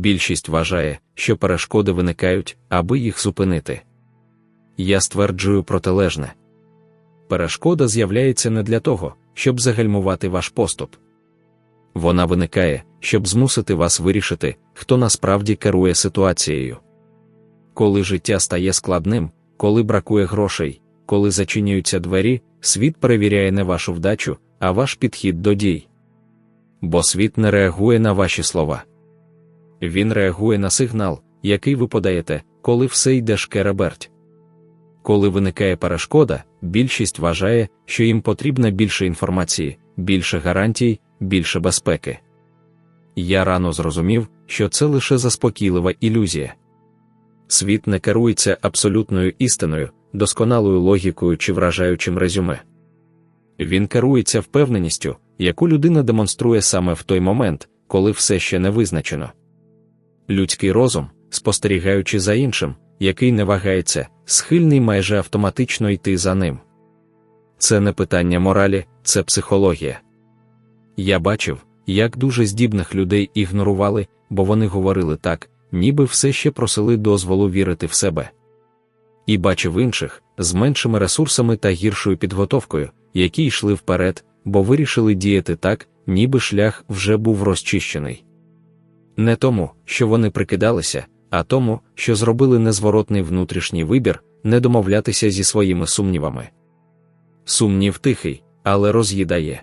більшість вважає, що перешкоди виникають, аби їх зупинити. Я стверджую протилежне. Перешкода з'являється не для того, щоб загальмувати ваш поступ. Вона виникає, щоб змусити вас вирішити, хто насправді керує ситуацією. Коли життя стає складним, коли бракує грошей, коли зачинюються двері, світ перевіряє не вашу вдачу, а ваш підхід до дій. Бо світ не реагує на ваші слова. Він реагує на сигнал, який ви подаєте, коли все йде шкереберть. Коли виникає перешкода, більшість вважає, що їм потрібна більше інформації, більше гарантій, більше безпеки. Я рано зрозумів, що це лише заспокійлива ілюзія. Світ не керується абсолютною істиною, досконалою логікою чи вражаючим резюме. Він керується впевненістю, яку людина демонструє саме в той момент, коли все ще не визначено. Людський розум, спостерігаючи за іншим, який не вагається, схильний майже автоматично йти за ним. Це не питання моралі, це психологія. Я бачив, як дуже здібних людей ігнорували, бо вони говорили так, ніби все ще просили дозволу вірити в себе. І бачив інших з меншими ресурсами та гіршою підготовкою, які йшли вперед, бо вирішили діяти так, ніби шлях вже був розчищений. Не тому, що вони прикидалися, а тому, що зробили незворотний внутрішній вибір, не домовлятися зі своїми сумнівами. Сумнів тихий, але роз'їдає.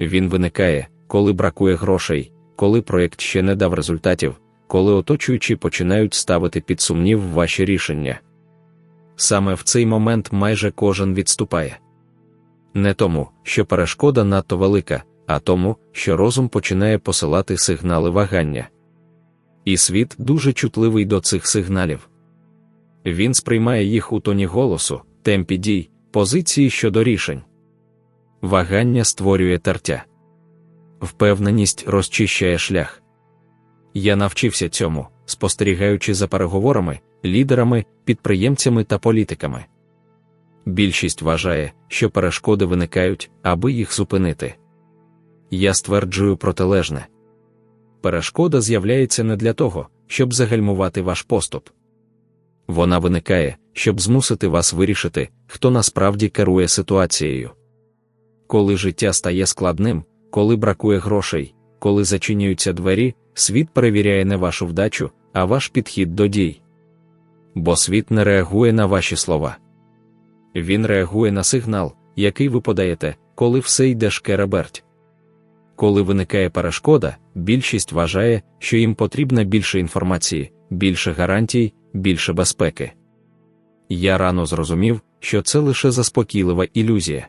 Він виникає, коли бракує грошей, коли проєкт ще не дав результатів, коли оточуючі починають ставити під сумнів ваші рішення. Саме в цей момент майже кожен відступає. Не тому, що перешкода надто велика, а тому, що розум починає посилати сигнали вагання. І світ дуже чутливий до цих сигналів. Він сприймає їх у тоні голосу, темпі дій, позиції щодо рішень. Вагання створює тертя. Впевненість розчищає шлях. Я навчився цьому, спостерігаючи за переговорами, лідерами, підприємцями та політиками. Більшість вважає, що перешкоди виникають, аби їх зупинити. Я стверджую протилежне. Перешкода з'являється не для того, щоб загальмувати ваш поступ. Вона виникає, щоб змусити вас вирішити, хто насправді керує ситуацією. Коли життя стає складним, коли бракує грошей, коли зачинюються двері, світ перевіряє не вашу вдачу, а ваш підхід до дій. Бо світ не реагує на ваші слова. Він реагує на сигнал, який ви подаєте, коли все йде шкереберть. Коли виникає перешкода, більшість вважає, що їм потрібна більше інформації, більше гарантій, більше безпеки. Я рано зрозумів, що це лише заспокійлива ілюзія.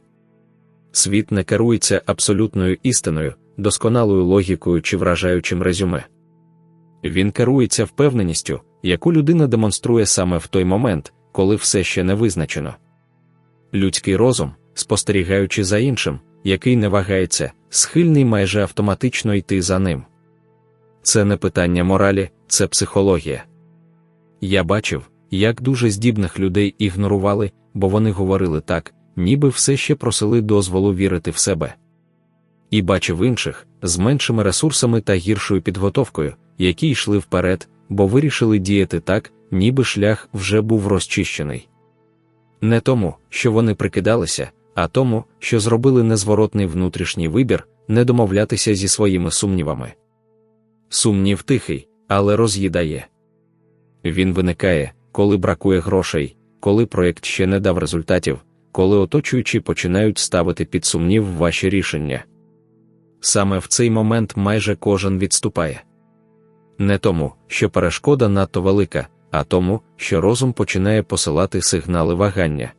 Світ не керується абсолютною істиною, досконалою логікою чи вражаючим резюме. Він керується впевненістю, яку людина демонструє саме в той момент, коли все ще не визначено. Людський розум, спостерігаючи за іншим, який не вагається, схильний майже автоматично йти за ним. Це не питання моралі, це психологія. Я бачив, як дуже здібних людей ігнорували, бо вони говорили так, ніби все ще просили дозволу вірити в себе. І бачив інших з меншими ресурсами та гіршою підготовкою, які йшли вперед, бо вирішили діяти так, ніби шлях вже був розчищений. Не тому, що вони прикидалися, а тому, що зробили незворотний внутрішній вибір, не домовлятися зі своїми сумнівами. Сумнів тихий, але роз'їдає. Він виникає, коли бракує грошей, коли проєкт ще не дав результатів, коли оточуючі починають ставити під сумнів ваші рішення. Саме в цей момент майже кожен відступає. Не тому, що перешкода надто велика, а тому, що розум починає посилати сигнали вагання.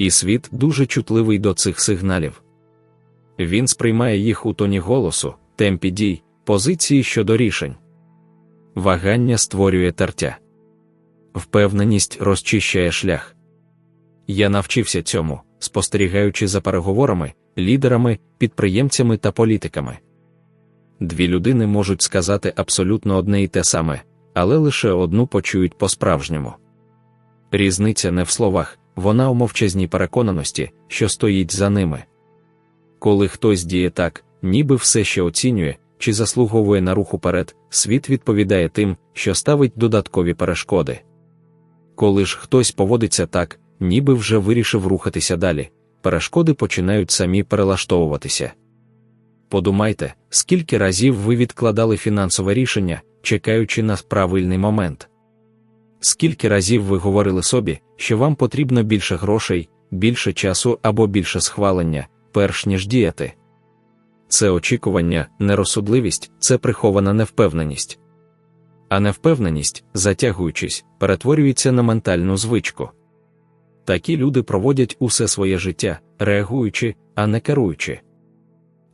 І світ дуже чутливий до цих сигналів. Він сприймає їх у тоні голосу, темпі дій, позиції щодо рішень. Вагання створює тертя. Впевненість розчищає шлях. Я навчився цьому, спостерігаючи за переговорами, лідерами, підприємцями та політиками. Дві людини можуть сказати абсолютно одне і те саме, але лише одну почують по-справжньому. Різниця не в словах, вона у мовчазній переконаності, що стоїть за ними. Коли хтось діє так, ніби все ще оцінює, чи заслуговує на рух уперед, світ відповідає тим, що ставить додаткові перешкоди. Коли ж хтось поводиться так, ніби вже вирішив рухатися далі, перешкоди починають самі перелаштовуватися. Подумайте, скільки разів ви відкладали фінансове рішення, чекаючи на правильний момент. Скільки разів ви говорили собі, що вам потрібно більше грошей, більше часу або більше схвалення, перш ніж діяти. Це очікування, нерозсудливість, це прихована невпевненість. А невпевненість, затягуючись, перетворюється на ментальну звичку. Такі люди проводять усе своє життя, реагуючи, а не керуючи.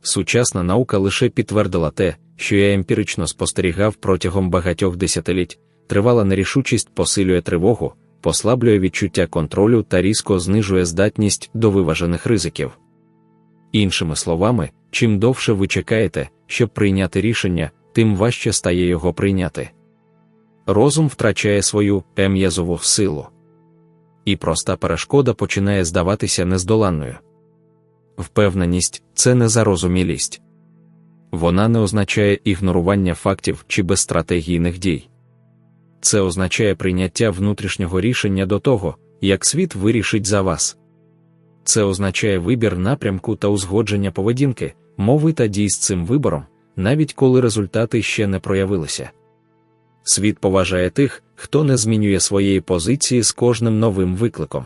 Сучасна наука лише підтвердила те, що я емпірично спостерігав протягом багатьох десятиліть, тривала нерішучість посилює тривогу, послаблює відчуття контролю та різко знижує здатність до виважених ризиків. Іншими словами, чим довше ви чекаєте, щоб прийняти рішення, тим важче стає його прийняти. Розум втрачає свою ем'язову силу. І проста перешкода починає здаватися нездоланною. Впевненість це не зарозумілість. Вона не означає ігнорування фактів чи безстратегійних дій. Це означає прийняття внутрішнього рішення до того, як світ вирішить за вас. Це означає вибір напрямку та узгодження поведінки, мови та дій з цим вибором, навіть коли результати ще не проявилися. Світ поважає тих, хто не змінює своєї позиції з кожним новим викликом.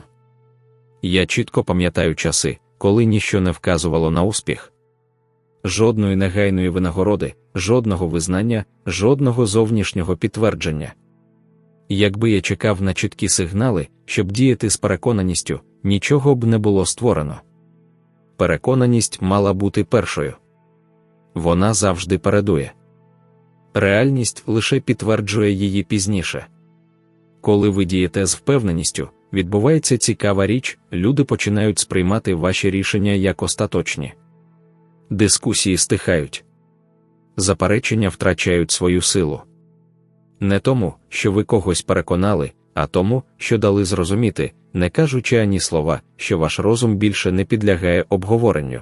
Я чітко пам'ятаю часи, коли ніщо не вказувало на успіх. Жодної негайної винагороди, жодного визнання, жодного зовнішнього підтвердження. Якби я чекав на чіткі сигнали, щоб діяти з переконаністю, нічого б не було створено. Переконаність мала бути першою. Вона завжди передує. Реальність лише підтверджує її пізніше. Коли ви дієте з впевненістю, відбувається цікава річ, люди починають сприймати ваші рішення як остаточні. Дискусії стихають, заперечення втрачають свою силу. Не тому, що ви когось переконали, а тому, що дали зрозуміти, не кажучи ані слова, що ваш розум більше не підлягає обговоренню.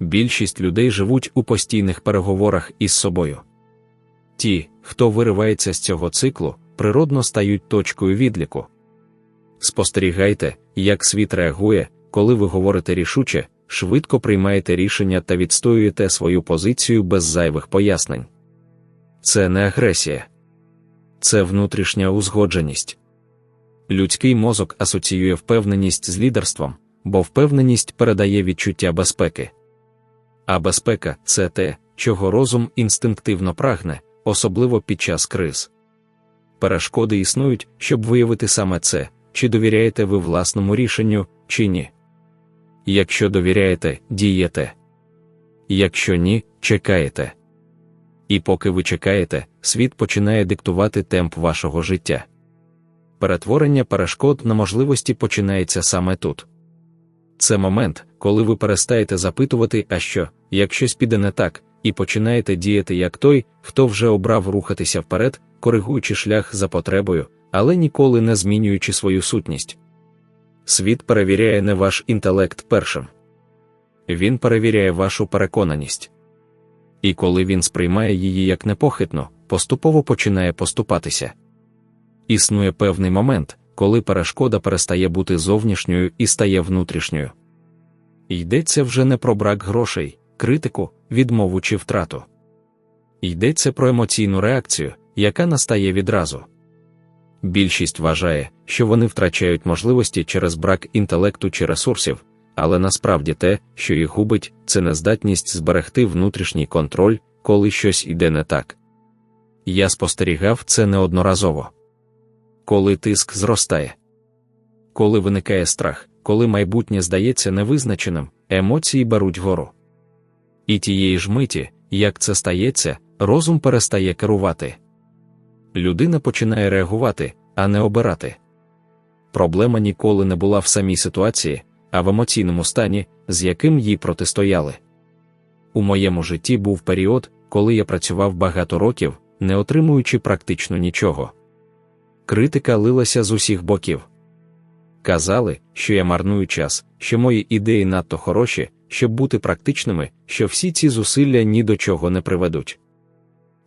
Більшість людей живуть у постійних переговорах із собою. Ті, хто виривається з цього циклу, природно стають точкою відліку. Спостерігайте, як світ реагує, коли ви говорите рішуче, швидко приймаєте рішення та відстоюєте свою позицію без зайвих пояснень. Це не агресія, це внутрішня узгодженість. Людський мозок асоціює впевненість з лідерством, бо впевненість передає відчуття безпеки. А безпека це те, чого розум інстинктивно прагне, особливо під час криз. Перешкоди існують, щоб виявити саме це, чи довіряєте ви власному рішенню, чи ні. Якщо довіряєте, дієте. Якщо ні, чекаєте. І поки ви чекаєте, світ починає диктувати темп вашого життя. Перетворення перешкод на можливості починається саме тут. Це момент, коли ви перестаєте запитувати, а що, як щось піде не так, і починаєте діяти як той, хто вже обрав рухатися вперед, коригуючи шлях за потребою, але ніколи не змінюючи свою сутність. Світ перевіряє не ваш інтелект першим. Він перевіряє вашу переконаність. І коли він сприймає її як непохитно, поступово починає поступатися. Існує певний момент, коли перешкода перестає бути зовнішньою і стає внутрішньою. Йдеться вже не про брак грошей, критику, відмову чи втрату. Йдеться про емоційну реакцію, яка настає відразу. Більшість вважає, що вони втрачають можливості через брак інтелекту чи ресурсів, але насправді те, що їх губить, це нездатність зберегти внутрішній контроль, коли щось йде не так. Я спостерігав це неодноразово. Коли тиск зростає, коли виникає страх, коли майбутнє здається невизначеним, емоції беруть гору. І тієї ж миті, як це стається, розум перестає керувати. Людина починає реагувати, а не обирати. Проблема ніколи не була в самій ситуації, а в емоційному стані, з яким їй протистояли. У моєму житті був період, коли я працював багато років, не отримуючи практично нічого. Критика лилася з усіх боків. Казали, що я марную час, що мої ідеї надто хороші, щоб бути практичними, що всі ці зусилля ні до чого не приведуть.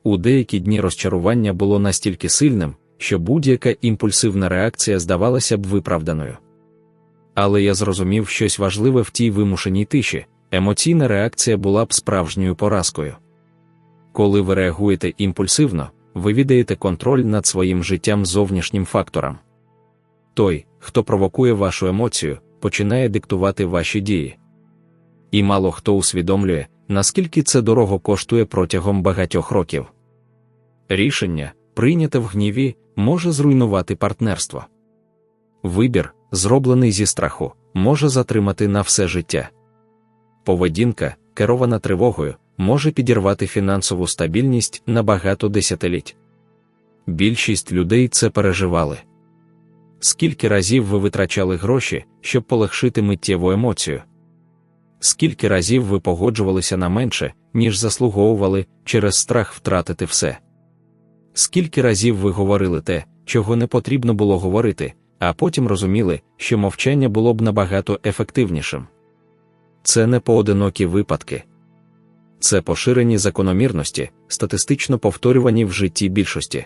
У деякі дні розчарування було настільки сильним, що будь-яка імпульсивна реакція здавалася б виправданою. Але я зрозумів щось важливе в тій вимушеній тиші, емоційна реакція була б справжньою поразкою. Коли ви реагуєте імпульсивно, ви віддаєте контроль над своїм життям зовнішнім факторам. Той, хто провокує вашу емоцію, починає диктувати ваші дії. І мало хто усвідомлює, наскільки це дорого коштує протягом багатьох років. Рішення, прийняте в гніві, може зруйнувати партнерство. Вибір, зроблений зі страху, може затримати на все життя. Поведінка, керована тривогою, може підірвати фінансову стабільність на багато десятиліть. Більшість людей це переживали. Скільки разів ви витрачали гроші, щоб полегшити миттєву емоцію? Скільки разів ви погоджувалися на менше, ніж заслуговували через страх втратити все? Скільки разів ви говорили те, чого не потрібно було говорити, а потім розуміли, що мовчання було б набагато ефективнішим? Це не поодинокі випадки. Це поширені закономірності, статистично повторювані в житті більшості.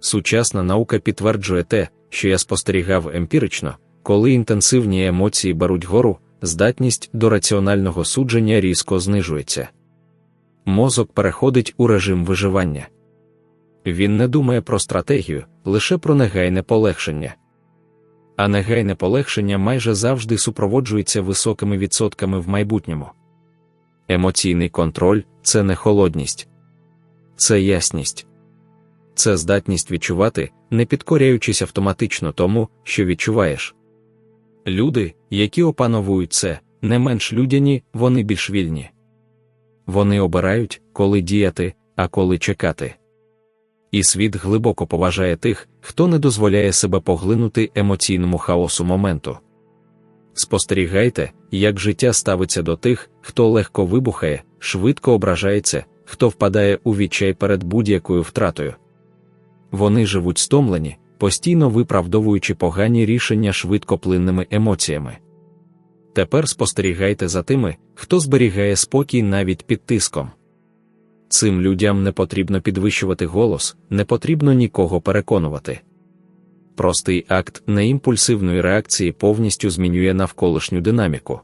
Сучасна наука підтверджує те, що я спостерігав емпірично, коли інтенсивні емоції беруть гору, здатність до раціонального судження різко знижується. Мозок переходить у режим виживання. Він не думає про стратегію, лише про негайне полегшення. А негайне полегшення майже завжди супроводжується високими відсотками в майбутньому. Емоційний контроль це не холодність, це ясність, це здатність відчувати, не підкоряючись автоматично тому, що відчуваєш. Люди, які опановують це, не менш людяні, вони більш вільні. Вони обирають, коли діяти, а коли чекати. І світ глибоко поважає тих, хто не дозволяє себе поглинути емоційному хаосу моменту. Спостерігайте, як життя ставиться до тих, хто легко вибухає, швидко ображається, хто впадає у відчай перед будь-якою втратою. Вони живуть стомлені, постійно виправдовуючи погані рішення швидкоплинними емоціями. Тепер спостерігайте за тими, хто зберігає спокій навіть під тиском. Цим людям не потрібно підвищувати голос, не потрібно нікого переконувати. Простий акт неімпульсивної реакції повністю змінює навколишню динаміку.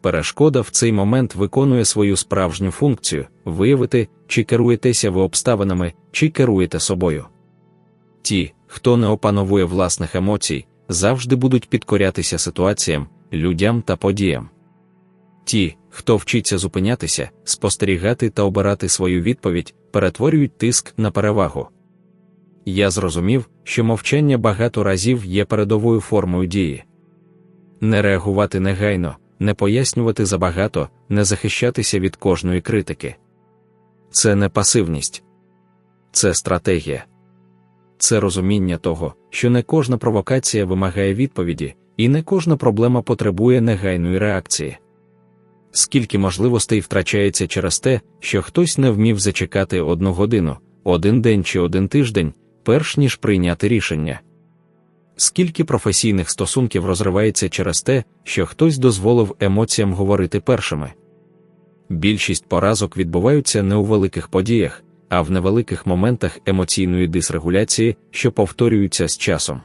Перешкода в цей момент виконує свою справжню функцію виявити, чи керуєтеся ви обставинами, чи керуєте собою. Ті, хто не опановує власних емоцій, завжди будуть підкорятися ситуаціям, людям та подіям. Ті, хто вчиться зупинятися, спостерігати та обирати свою відповідь, перетворюють тиск на перевагу. Я зрозумів, що мовчання багато разів є передовою формою дії. Не реагувати негайно, не пояснювати забагато, не захищатися від кожної критики. Це не пасивність, це стратегія. Це розуміння того, що не кожна провокація вимагає відповіді, і не кожна проблема потребує негайної реакції. Скільки можливостей втрачається через те, що хтось не вмів зачекати одну годину, один день чи один тиждень, перш ніж прийняти рішення. Скільки професійних стосунків розривається через те, що хтось дозволив емоціям говорити першими. Більшість поразок відбуваються не у великих подіях, а в невеликих моментах емоційної дисрегуляції, що повторюються з часом.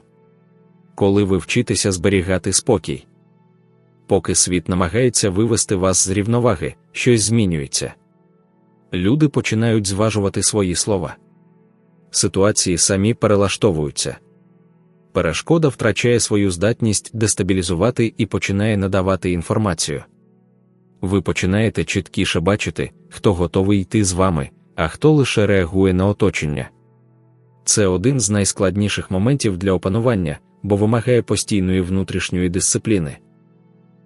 Коли ви вчитеся зберігати спокій. Поки світ намагається вивести вас з рівноваги, щось змінюється. Люди починають зважувати свої слова. Ситуації самі перелаштовуються. Перешкода втрачає свою здатність дестабілізувати і починає надавати інформацію. Ви починаєте чіткіше бачити, хто готовий йти з вами, а хто лише реагує на оточення. Це один з найскладніших моментів для опанування, бо вимагає постійної внутрішньої дисципліни.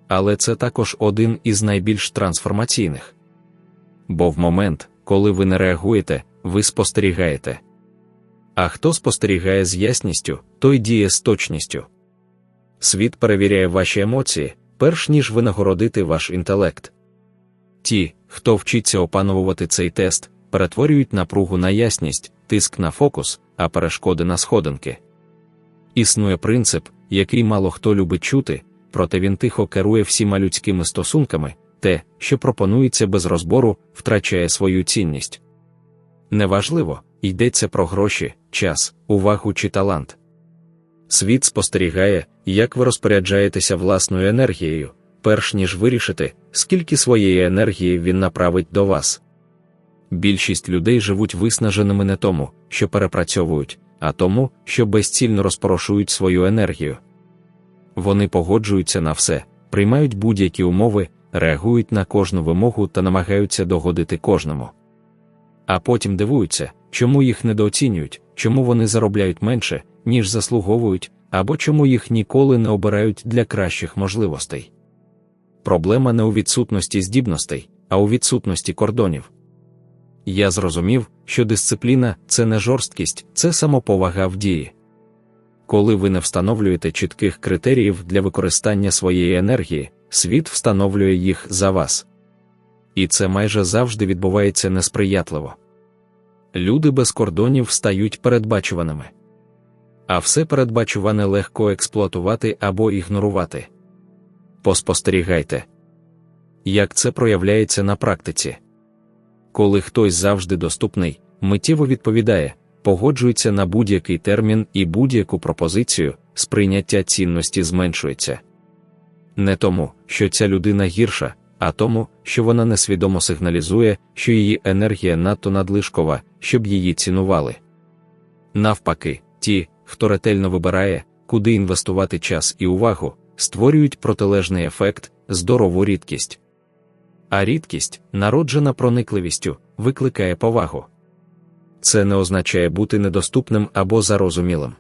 Але це також один із найбільш трансформаційних. Бо в момент, коли ви не реагуєте, ви спостерігаєте. А хто спостерігає з ясністю, той діє з точністю. Світ перевіряє ваші емоції, перш ніж винагородити ваш інтелект. Ті, хто вчиться опановувати цей тест, перетворюють напругу на ясність, тиск на фокус, а перешкоди на сходинки. Існує принцип, який мало хто любить чути, проте він тихо керує всіма людськими стосунками, те, що пропонується без розбору, втрачає свою цінність. Неважливо, йдеться про гроші, час, увагу чи талант. Світ спостерігає, як ви розпоряджаєтеся власною енергією, перш ніж вирішити, скільки своєї енергії він направить до вас. Більшість людей живуть виснаженими не тому, що перепрацьовують, а тому, що безцільно розпорошують свою енергію. Вони погоджуються на все, приймають будь-які умови, реагують на кожну вимогу та намагаються догодити кожному. А потім дивуються, чому їх недооцінюють, чому вони заробляють менше, ніж заслуговують, або чому їх ніколи не обирають для кращих можливостей. Проблема не у відсутності здібностей, а у відсутності кордонів. Я зрозумів, що дисципліна це не жорсткість, це самоповага в дії. Коли ви не встановлюєте чітких критеріїв для використання своєї енергії, світ встановлює їх за вас. І це майже завжди відбувається несприятливо. Люди без кордонів стають передбачуваними. А все передбачуване легко експлуатувати або ігнорувати. Поспостерігайте, як це проявляється на практиці. Коли хтось завжди доступний, миттєво відповідає, погоджується на будь-який термін і будь-яку пропозицію, сприйняття цінності зменшується. Не тому, що ця людина гірша, а тому, що вона несвідомо сигналізує, що її енергія надто надлишкова, щоб її цінували. Навпаки, ті, хто ретельно вибирає, куди інвестувати час і увагу, створюють протилежний ефект, здорову рідкість. А рідкість, народжена проникливістю, викликає повагу. Це не означає бути недоступним або зарозумілим.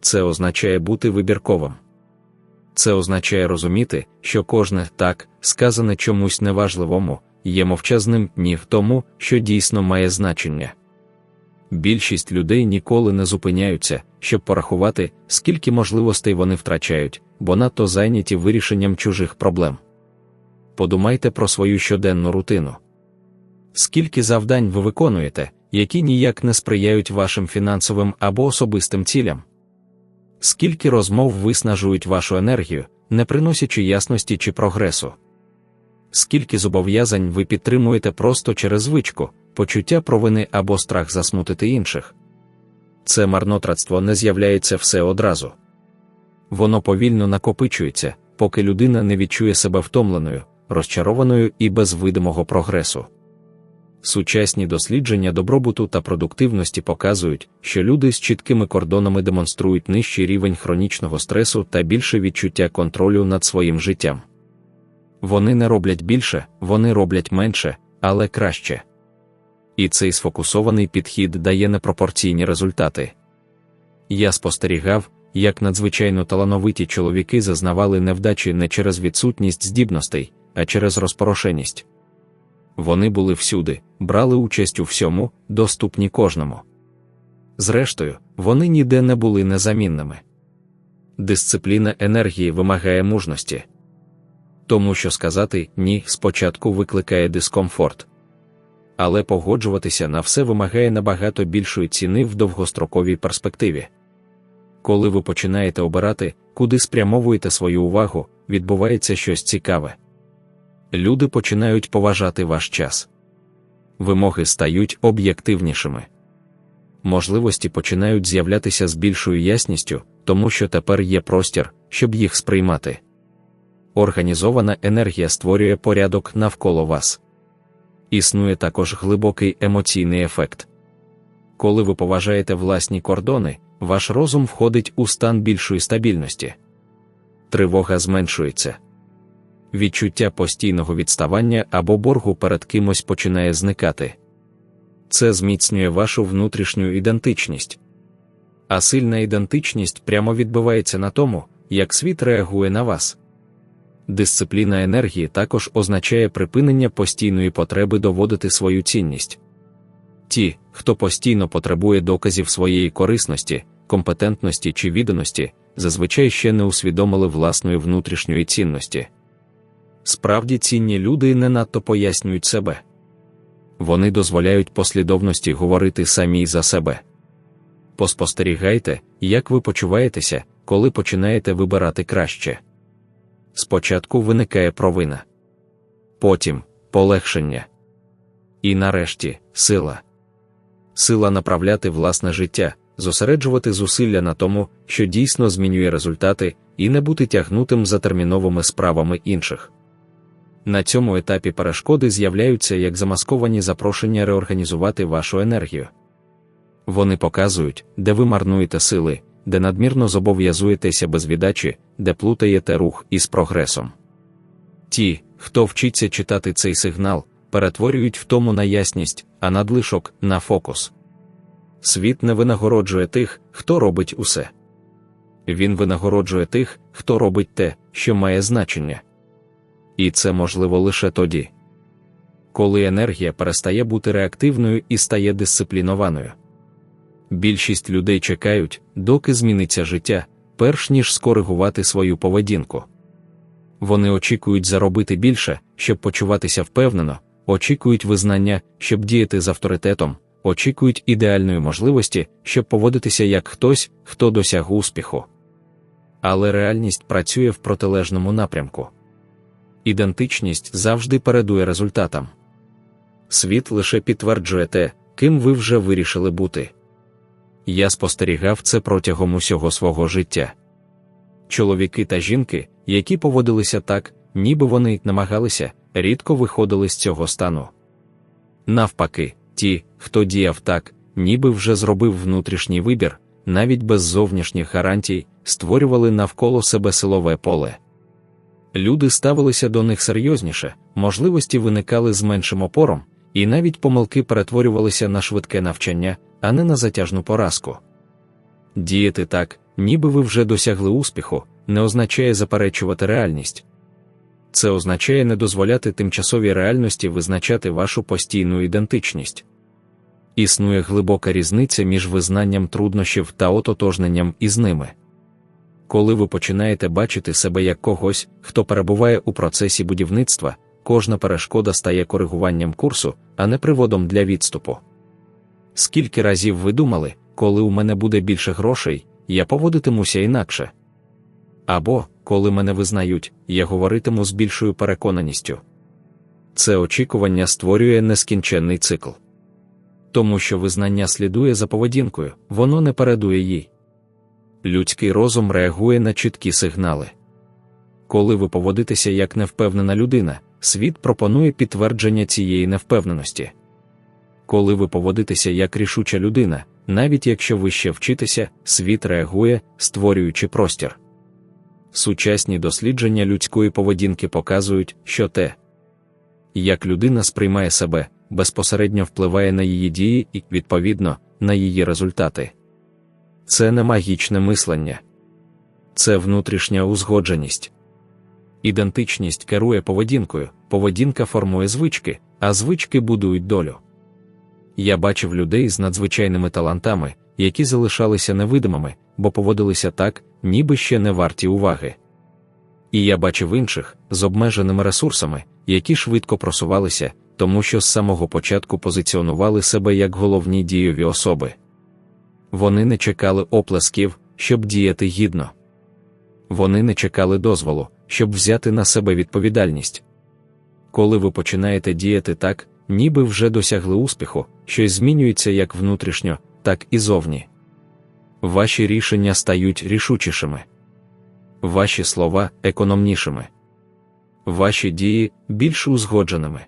Це означає бути вибірковим. Це означає розуміти, що кожне так, сказане чомусь неважливому, є мовчазним ні в тому, що дійсно має значення. Більшість людей ніколи не зупиняються, щоб порахувати, скільки можливостей вони втрачають, бо надто зайняті вирішенням чужих проблем. Подумайте про свою щоденну рутину. Скільки завдань ви виконуєте, які ніяк не сприяють вашим фінансовим або особистим цілям? Скільки розмов виснажують вашу енергію, не приносячи ясності чи прогресу? Скільки зобов'язань ви підтримуєте просто через звичку, почуття провини або страх засмутити інших? Це марнотратство не з'являється все одразу. Воно повільно накопичується, поки людина не відчує себе втомленою, розчарованою і без видимого прогресу. Сучасні дослідження добробуту та продуктивності показують, що люди з чіткими кордонами демонструють нижчий рівень хронічного стресу та більше відчуття контролю над своїм життям. Вони не роблять більше, вони роблять менше, але краще. І цей сфокусований підхід дає непропорційні результати. Я спостерігав, як надзвичайно талановиті чоловіки зазнавали невдачі не через відсутність здібностей, а через розпорошеність. Вони були всюди, брали участь у всьому, доступні кожному. Зрештою, вони ніде не були незамінними. Дисципліна енергії вимагає мужності. Тому що сказати ні спочатку викликає дискомфорт. Але погоджуватися на все вимагає набагато більшої ціни в довгостроковій перспективі. Коли ви починаєте обирати, куди спрямовуєте свою увагу, відбувається щось цікаве. Люди починають поважати ваш час. Вимоги стають об'єктивнішими. Можливості починають з'являтися з більшою ясністю, тому що тепер є простір, щоб їх сприймати. Організована енергія створює порядок навколо вас. Існує також глибокий емоційний ефект. Коли ви поважаєте власні кордони, ваш розум входить у стан більшої стабільності. Тривога зменшується. Відчуття постійного відставання або боргу перед кимось починає зникати. Це зміцнює вашу внутрішню ідентичність. А сильна ідентичність прямо відбивається на тому, як світ реагує на вас. Дисципліна енергії також означає припинення постійної потреби доводити свою цінність. Ті, хто постійно потребує доказів своєї корисності, компетентності чи відданості, зазвичай ще не усвідомили власної внутрішньої цінності. Справді цінні люди не надто пояснюють себе. Вони дозволяють послідовності говорити самі за себе. Поспостерігайте, як ви почуваєтеся, коли починаєте вибирати краще. спочатку виникає провина, потім полегшення. І нарешті сила. Сила направляти власне життя, зосереджувати зусилля на тому, що дійсно змінює результати, і не бути тягнутим за терміновими справами інших. На цьому етапі перешкоди з'являються як замасковані запрошення реорганізувати вашу енергію. Вони показують, де ви марнуєте сили, де надмірно зобов'язуєтеся без віддачі, де плутаєте рух із прогресом. Ті, хто вчиться читати цей сигнал, перетворюють втому на ясність, а надлишок на фокус. Світ не винагороджує тих, хто робить усе. Він винагороджує тих, хто робить те, що має значення. І це можливо лише тоді, коли енергія перестає бути реактивною і стає дисциплінованою. Більшість людей чекають, доки зміниться життя, перш ніж скоригувати свою поведінку. Вони очікують заробити більше, щоб почуватися впевнено, очікують визнання, щоб діяти з авторитетом, очікують ідеальної можливості, щоб поводитися як хтось, хто досяг успіху. Але реальність працює в протилежному напрямку. Ідентичність завжди передує результатам. Світ лише підтверджує те, ким ви вже вирішили бути. Я спостерігав це протягом усього свого життя. Чоловіки та жінки, які поводилися так, ніби вони намагалися, рідко виходили з цього стану. Навпаки, ті, хто діяв так, ніби вже зробив внутрішній вибір, навіть без зовнішніх гарантій, створювали навколо себе силове поле. Люди ставилися до них серйозніше, можливості виникали з меншим опором, і навіть помилки перетворювалися на швидке навчання, а не на затяжну поразку. Діяти так, ніби ви вже досягли успіху, не означає заперечувати реальність. Це означає не дозволяти тимчасовій реальності визначати вашу постійну ідентичність. Існує глибока різниця між визнанням труднощів та ототожненням із ними. Коли ви починаєте бачити себе як когось, хто перебуває у процесі будівництва, кожна перешкода стає коригуванням курсу, а не приводом для відступу. Скільки разів ви думали, коли у мене буде більше грошей, я поводитимуся інакше. Або, коли мене визнають, я говоритиму з більшою переконаністю. Це очікування створює нескінченний цикл. Тому що визнання слідує за поведінкою, воно не передує їй. Людський розум реагує на чіткі сигнали. Коли ви поводитеся як невпевнена людина, світ пропонує підтвердження цієї невпевненості. Коли ви поводитеся як рішуча людина, навіть якщо ви ще вчитеся, світ реагує, створюючи простір. Сучасні дослідження людської поведінки показують, що те, як людина сприймає себе, безпосередньо впливає на її дії і, відповідно, на її результати. Це не магічне мислення, це внутрішня узгодженість. Ідентичність керує поведінкою, поведінка формує звички, а звички будують долю. Я бачив людей з надзвичайними талантами, які залишалися невидимими, бо поводилися так, ніби ще не варті уваги. І я бачив інших з обмеженими ресурсами, які швидко просувалися, тому що з самого початку позиціонували себе як головні дієві особи. Вони не чекали оплесків, щоб діяти гідно. Вони не чекали дозволу, щоб взяти на себе відповідальність. Коли ви починаєте діяти так, ніби вже досягли успіху, щось змінюється як внутрішньо, так і зовні. Ваші рішення стають рішучішими, ваші слова економнішими, ваші дії більш узгодженими.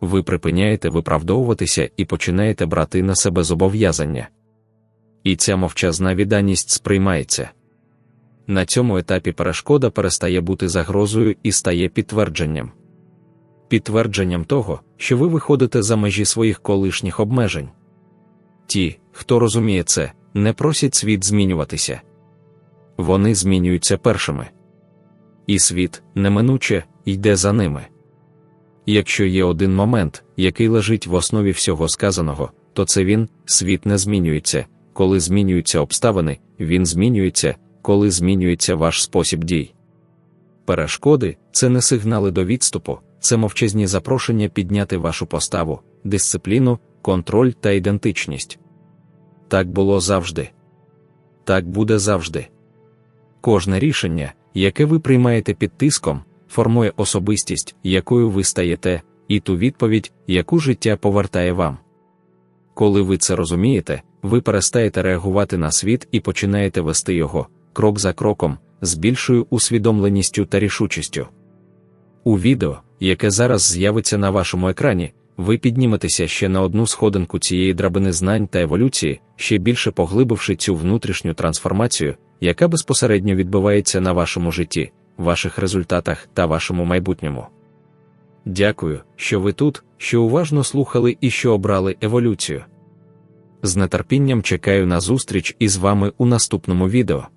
Ви припиняєте виправдовуватися і починаєте брати на себе зобов'язання. І ця мовчазна відданість сприймається. На цьому етапі перешкода перестає бути загрозою і стає підтвердженням. Підтвердженням того, що ви виходите за межі своїх колишніх обмежень. Ті, хто розуміє це, не просять світ змінюватися. Вони змінюються першими. І світ неминуче йде за ними. Якщо є один момент, який лежить в основі всього сказаного, то це він, світ не змінюється, коли змінюються обставини, він змінюється, коли змінюється ваш спосіб дій. Перешкоди це не сигнали до відступу, це мовчазні запрошення підняти вашу поставу, дисципліну, контроль та ідентичність. Так було завжди. Так буде завжди. Кожне рішення, яке ви приймаєте під тиском, формує особистість, якою ви стаєте, і ту відповідь, яку життя повертає вам. Коли ви це розумієте, ви перестаєте реагувати на світ і починаєте вести його крок за кроком, з більшою усвідомленістю та рішучістю. У відео, яке зараз з'явиться на вашому екрані, ви підніметеся ще на одну сходинку цієї драбини знань та еволюції, ще більше поглибивши цю внутрішню трансформацію, яка безпосередньо відбувається на вашому житті, ваших результатах та вашому майбутньому. Дякую, що ви тут, що уважно слухали і що обрали еволюцію. З нетерпінням чекаю на зустріч із вами у наступному відео.